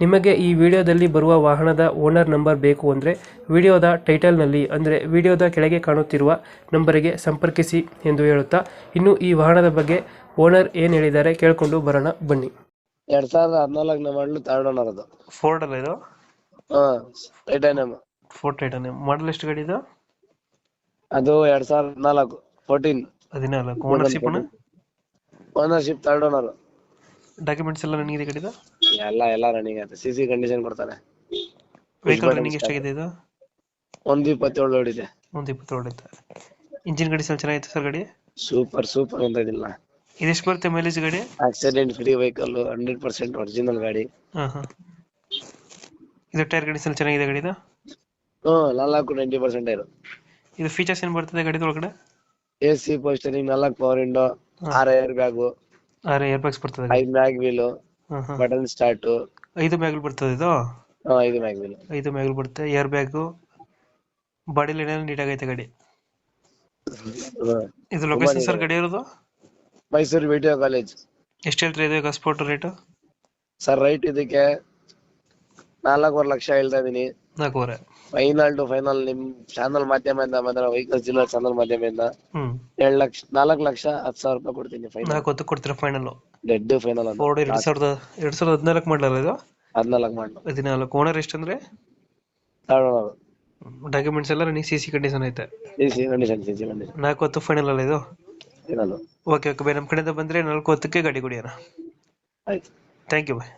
ನಿಮಗೆ ಈ ವಿಡಿಯೋದಲ್ಲಿ ಬರುವ ವಾಹನದ ಓನರ್ ನಂಬರ್ ಬೇಕು ಅಂದರೆ ವಿಡಿಯೋದ ಟೈಟಲ್ನಲ್ಲಿ ಅಂದರೆ ವಿಡಿಯೋದ ಕೆಳಗೆ ಕಾಣುತ್ತಿರುವ ನಂಬರಿಗೆ ಸಂಪರ್ಕಿಸಿ ಎಂದು ಹೇಳುತ್ತಾ ಇನ್ನು ಈ ವಾಹನದ ಬಗ್ಗೆ ಓನರ್ ಏನು ಹೇಳಿದ್ದಾರೆ ಕೇಳಿಕೊಂಡು ಬರೋಣ ಬನ್ನಿ. ಎರಡ್ ಸಾವಿರದ ಹದಿನಾಲ್ಕನೇ ಮಾಡಲು ತರ್ಡ್ ಓನರ್ ಅದು. ಫೋರ್ಡ್ ಅಲ್ಲ ಇದು? ಹಾ ಟೈಟಾನಿಯಂ ಫೋರ್ಡ್ ಟೈಟನ್ ಮಾಡಲ್ ಎಷ್ಟು ಗಾಡಿ ಇದು? ಅದು ಎರಡ್ ಸಾವಿರದ ಹದಿನಾಲ್ಕು ಫೋರ್ಟೀನ್ ಹದಿನಾಲ್ಕು. Ownership ownership third owner documents ಎಲ್ಲ ನನಗೆ ಗಾಡಿದ? ಎಲ್ಲ ಎಲ್ಲಾ ರನ್ನಿಂಗ್ ಆಯ್ತು. ಸಿ ಸಿ ಕಂಡೀಷನ್ ಕೊಡ್ತಾನೆ ವೆಹಿಕಲ್ ರನ್ನಿಂಗ್ ಎಷ್ಟಾಗಿದೆ ಇದು? ಒಂದು ಇಪ್ಪತ್ತೇಳು ಓಡಿದೆ ಒಂದು ಇಪ್ಪತ್ತೇಳು ಐತೆ ಇಂಜಿನ್ ಗಾಡಿ ಸಲ ಚೆನ್ನಾಗಿತ್ತು ಸರ್ ಗಾಡಿ? ಸೂಪರ್ ಸೂಪರ್ ಅಂತ ಇದಿಲ್ಲ. ಇದೆಷ್ಟು ಬರುತ್ತೆ ಮೈಲೇಜ್ ಗಾಡಿ? Accident free vehicle hundred percent original ಗಾಡಿ. ಹಾಂ ಹಾಂ. ಇದು ಟೈರ್ ಗಾಡಿ ಚೆನ್ನಾಗಿದೆ ಚೆನ್ನಾಗಿದೆ ಗಾಡಿದು ಹ್ಮ್ ನಾಲ್ಕು ನೈಂಟಿ ಪರ್ಸೆಂಟ್ ಇರು ಇದು ಫೀಚರ್ಸ್ ಏನು ಬರ್ತದೆ ಗಾಡಿ ಒಳಗಡೆ ಎ ಸಿ ಪೋಸ್ಟರಿಂಗ್ ನಾಲ್ಕು ಪವರ್ ವಿಂಡೋ ಆರ್ ಏರ್ ಬ್ಯಾಗು ಆರು ಏರ್ ಬ್ಯಾಗ್ಸ್ ಬರ್ತದೆ ಐದು ಬ್ಯಾಗ್ ವೀಲು ಬಟನ್ ಸ್ಟಾರ್ಟ್. ಐದು ಮ್ಯಾಗಲ್ ಬರ್ತದೆ ಇದು? ಐದು ಮ್ಯಾಗಲ್. ಐದು ಮ್ಯಾಗಲ್ ಬರುತ್ತೆ. Air bag. ಬಾಡಿ ಲೈನ್ ನೀಟಾಗೈತೆ ಗಾಡಿ. ಇದು ಲೊಕೇಶನ್ ಸರ್ ಗಾಡಿ ಇರೋದು? Mysuru video college. ಎಷ್ಟು ಹೇಳ್ತೀರಾ ಇದು ಸ್ಪೋರ್ಟ್ ರೇಟ್ ಸರ್ ರೈಟ್ ಇದಕ್ಕೆ ನಾಲ್ಕೂವರೆ ಲಕ್ಷ ಹೇಳ್ತಾ ಇದೀನಿ ನಾಲ್ಕೂವರೆ. ಫೈನಲ್ ಟು ಫೈನಲ್ ನಿಮ್ ಚಾನಲ್ ಮಾಧ್ಯಮದಿಂದ ಬಂದ್ರೆ ವೈಕಲ್ ಜಿಲ್ಲಾ ಚಾನಲ್ ಮಾಧ್ಯಮದಿಂದ ಹ್ಮ್. ಎರಡ್ ಲಕ್ಷ ನಾಲ್ಕ್ ಲಕ್ಷ ಹತ್ತು ಸಾವಿರ ರೂಪಾಯಿ ಕೊಡ್ತೀನಿ ಫೈನಲ್ ನಾಲ್ಕು ಹೊತ್ತು ಕೊಡ್ತೀರಾ ಫೈನಲ್ ಡೆಡ್ ಫೈನಲ್ ಅಂತ ಫೋರ್ಡ್ ಎರಡು ಸಾವಿರದ ಎರಡು ಸಾವಿರದ ಹದಿನಾಲ್ಕು ಮಾಡಲ್ಲ ಇದು? ಹದಿನಾಲ್ಕು ಮಾಡಿ ಹದಿನಾಲ್ಕು. ಓನರ್ ಎಷ್ಟಂದ್ರೆ ಡಾಕ್ಯುಮೆಂಟ್ಸ್ ಎಲ್ಲ ನನಗೆ ಸಿ ಸಿ ಕಂಡೀಷನ್ ಐತೆ. ನಾಲ್ಕು ಹೊತ್ತು ಫೈನಲ್ ಅಲ್ಲ ಇದು? Okay okay bye. ನಮ್ಮ ಕಡೆಯಿಂದ ಬಂದ್ರೆ ನಾಲ್ಕು ಹೊತ್ತಕ್ಕೆ ಗಾಡಿ ಕೊಡಿ ಅಣ್ಣ ಆಯ್ತು. Thank you by